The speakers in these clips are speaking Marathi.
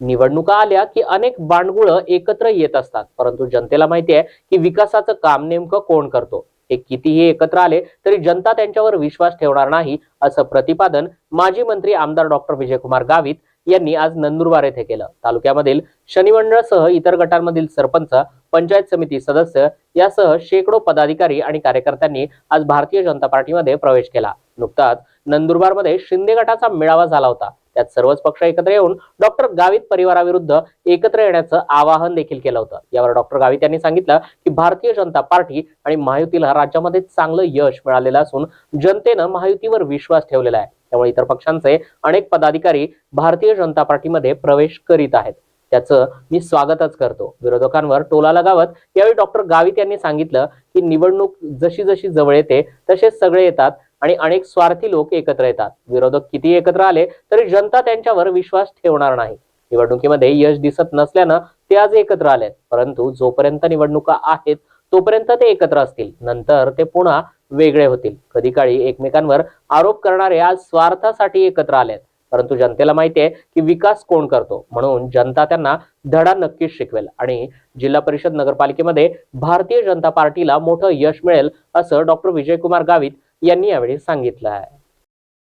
निवडणुका आल्या की अनेक बांडगुळं एकत्र येत असतात. परंतु जनतेला माहिती आहे की विकासाचं काम नेमकं कोण करतो? हे कितीही एकत्र आले तरी जनता त्यांच्यावर विश्वास ठेवणार नाही असं प्रतिपादन माजी मंत्री आमदार डॉक्टर विजयकुमार गावित यांनी आज नंदुरबार येथे केलं. तालुक्यामधील शनिमंडळसह इतर गटांमधील सरपंच पंचायत समिती सदस्य यासह शेकडो पदाधिकारी आणि कार्यकर्त्यांनी आज भारतीय जनता पार्टीमध्ये प्रवेश केला. नुकताच नंदुरबारमध्ये शिंदे गटाचा मेळावा झाला होता. त्यात सर्वच पक्ष एकत्र येऊन डॉक्टर गावित परिवाराविरुद्ध एकत्र येण्याचं आवाहन देखील केलं होतं. यावर डॉक्टर गावित यांनी सांगितलं की भारतीय जनता पार्टी आणि महायुतीला राज्यामध्ये चांगलं यश मिळालेलं असून जनतेनं महायुतीवर विश्वास ठेवलेला आहे. त्यामुळे इतर पक्षांचे अनेक पदाधिकारी भारतीय जनता पार्टीमध्ये प्रवेश करीत आहेत. त्याचं मी स्वागतच करतो. विरोधकांवर टोला लगावत यावेळी डॉक्टर गावित यांनी सांगितलं की निवडणूक जशी जशी जवळ येते तसे सगळे येतात. आणि अनेक स्वार्थी लोक एकत्र येतात. विरोधक किती एकत्र आले तरी जनता त्यांच्यावर विश्वास ठेवणार नाही. निवडणुकीमध्ये यश दिसत नसल्यानं ते आज एकत्र आलेत. परंतु जोपर्यंत निवडणुका आहेत तोपर्यंत ते एकत्र असतील. नंतर ते पुन्हा वेगळे होतील. कधी काळी एकमेकांवर आरोप करणारे आज स्वार्थासाठी एकत्र आलेत. परंतु जनतेला माहिती आहे की विकास कोण करतो? म्हणून जनता त्यांना धडा नक्कीच शिकवेल. आणि जिल्हा परिषद नगरपालिकेमध्ये भारतीय जनता पार्टीला मोठं यश मिळेल असं डॉक्टर विजयकुमार गावित यांनी यावेळी सांगितलं आहे.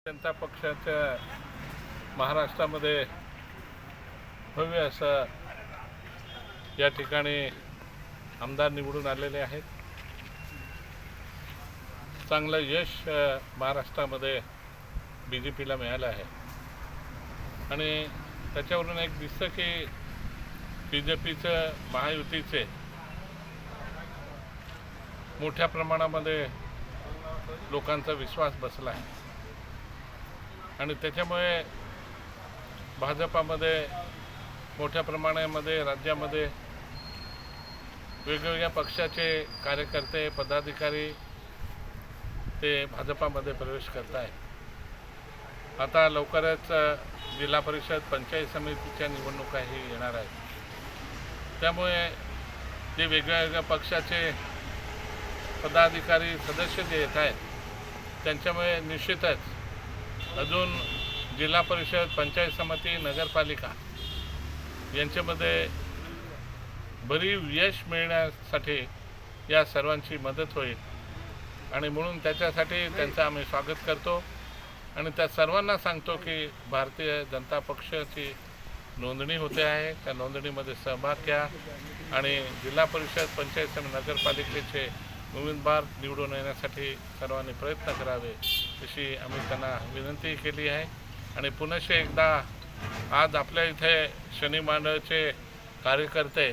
जनता पक्षाच्या महाराष्ट्रामध्ये भव्य असं या ठिकाणी आमदार निवडून आलेले आहेत. चांगलं यश महाराष्ट्रामध्ये बी जे पीला मिळालं आहे. आणि त्याच्यावरून एक दिसतं की बी जे पीचं महायुतीचे मोठ्या प्रमाणामध्ये लोकांचा विश्वास बसला आहे. आणि त्याच्यामुळे भाजपामध्ये मोठ्या प्रमाणामध्ये राज्यामध्ये वेगवेगळ्या पक्षाचे कार्यकर्ते पदाधिकारी ते भाजपामध्ये प्रवेश करत आहेत आता लवकरच जिल्हा परिषद पंचायत समितीच्या निवडणुकाही येणार आहेत. त्यामुळे जे वेगळ्या वेगळ्या पक्षाचे पदाधिकारी सदस्य जे येत आहेत त्यांच्यामुळे निश्चितच अजून जिल्हा परिषद पंचायत समिती नगरपालिका यांच्यामध्ये भरीव यश मिळण्यासाठी या सर्वांची मदत होईल. आणि म्हणून त्याच्यासाठी त्यांचं आम्ही स्वागत करतो. आणि त्या सर्वांना सांगतो की भारतीय जनता पक्षाची नोंदणी होते आहे. त्या नोंदणीमध्ये सहभाग घ्या. आणि जिल्हा परिषद पंचायत समिती नगरपालिकेचे उमेदवार निवडून येण्यासाठी सर्वांनी प्रयत्न करावे अशी आम्ही त्यांना विनंती केली आहे. आणि पुनश्च एकदा आज आपल्या इथे शनी मांडळचे कार्यकर्ते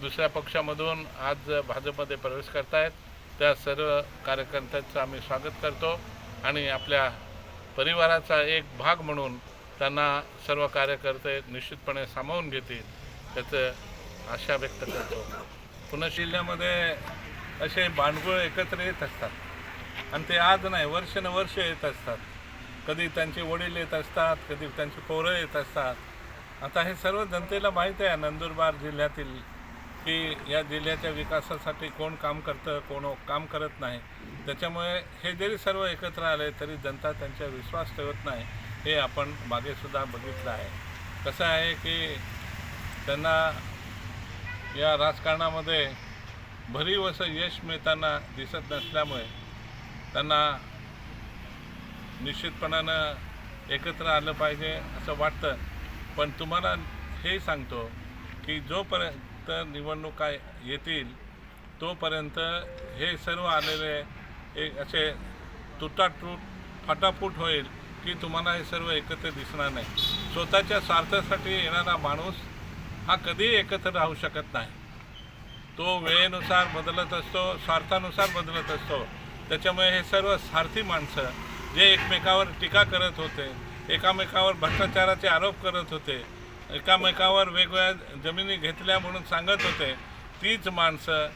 दुसऱ्या पक्षामधून आज भाजपमध्ये प्रवेश करतायत. त्या सर्व कार्यकर्त्यांचं आम्ही स्वागत करतो आणि आपल्या परिवाराचा एक भाग म्हणून त्यांना सर्व कार्यकर्ते निश्चितपणे सामावून घेतील त्याचं आशा व्यक्त करतो. पुणे जिल्ह्यामध्ये असे बांडगुळ एकत्र येत असतात. आणि ते आज नाही वर्षानुवर्ष येत असतात. कधी त्यांचे वडील येत असतात कधी त्यांची पोरं येत असतात. आता हे सर्व जनतेला माहीत आहे नंदुरबार जिल्ह्यातील की या जिल्ह्याच्या विकासासाठी कोण काम करतं कोण काम करत नाही. त्याच्यामुळे हे जरी सर्व एकत्र आले तरी जनता त्यांच्या विश्वास ठेवत नाही. हे आपण मागेसुद्धा बघितलं आहे. कसं आहे की त्यांना या राजकारणामध्ये भरीव असं यश मिळताना दिसत नसल्यामुळे त्यांना निश्चितपणानं एकत्र आलं पाहिजे असं वाटतं. पण तुम्हाला हे सांगतो की जोपर्यंत निवडणुका येतील तोपर्यंत हे सर्व आलेले एक असे तुटाटूट फाटाफूट होईल की तुम्हाला हे सर्व एकत्र दिसणार नाही. स्वतःच्या स्वार्थासाठी येणारा माणूस हा कधीही एकत्र राहू शकत नाही. तो वेळेनुसार बदलत असतो स्वार्थानुसार बदलत असतो. त्याच्यामुळे हे सर्व स्वार्थी माणसं जे एकमेकावर टीका करत होते एकामेकावर भ्रष्टाचाराचे आरोप करत होते एकामेकावर वेगवेगळ्या जमिनी घेतल्या म्हणून सांगत होते तीच माणसं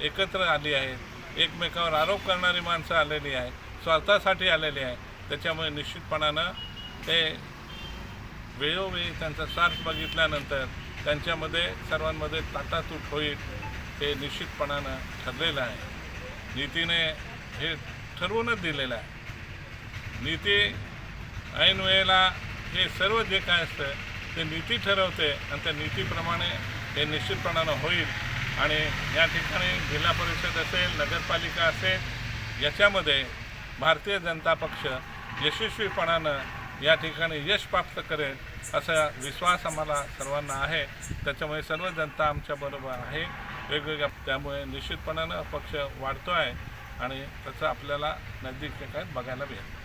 एकत्र आली आहेत. एकमेकावर आरोप करणारी माणसं आलेली आहे स्वार्थासाठी आलेली आहे त्याच्यामुळे निश्चितपणानं ते वेळोवेळी त्यांचा स्वार्थ बघितल्यानंतर त्यांच्यामध्ये सर्वांमध्ये ताटातूट होईल. हे निश्चितपणानं ठरलेलं आहे. नीतीने हे ठरवूनच दिलेलं आहे. नीती ऐन वेळेला हे सर्व जे काय असतं ते नीती ठरवते आणि त्या नीतीप्रमाणे हे निश्चितपणानं होईल. आणि या ठिकाणी जिल्हा परिषद असेल नगरपालिका असेल याच्यामध्ये भारतीय जनता पक्ष यशस्वीपणानं या ठिकाणी यश प्राप्त करेल असा विश्वास आम्हाला सर्वांना आहे. त्याच्यामुळे सर्व जनता आमच्याबरोबर आहे. वेगवेगळ्या त्यामुळे निश्चितपणानं पक्ष वाढतो आहे आणि त्याचं आपल्याला नजदीकच्या काळात बघायला मिळेल.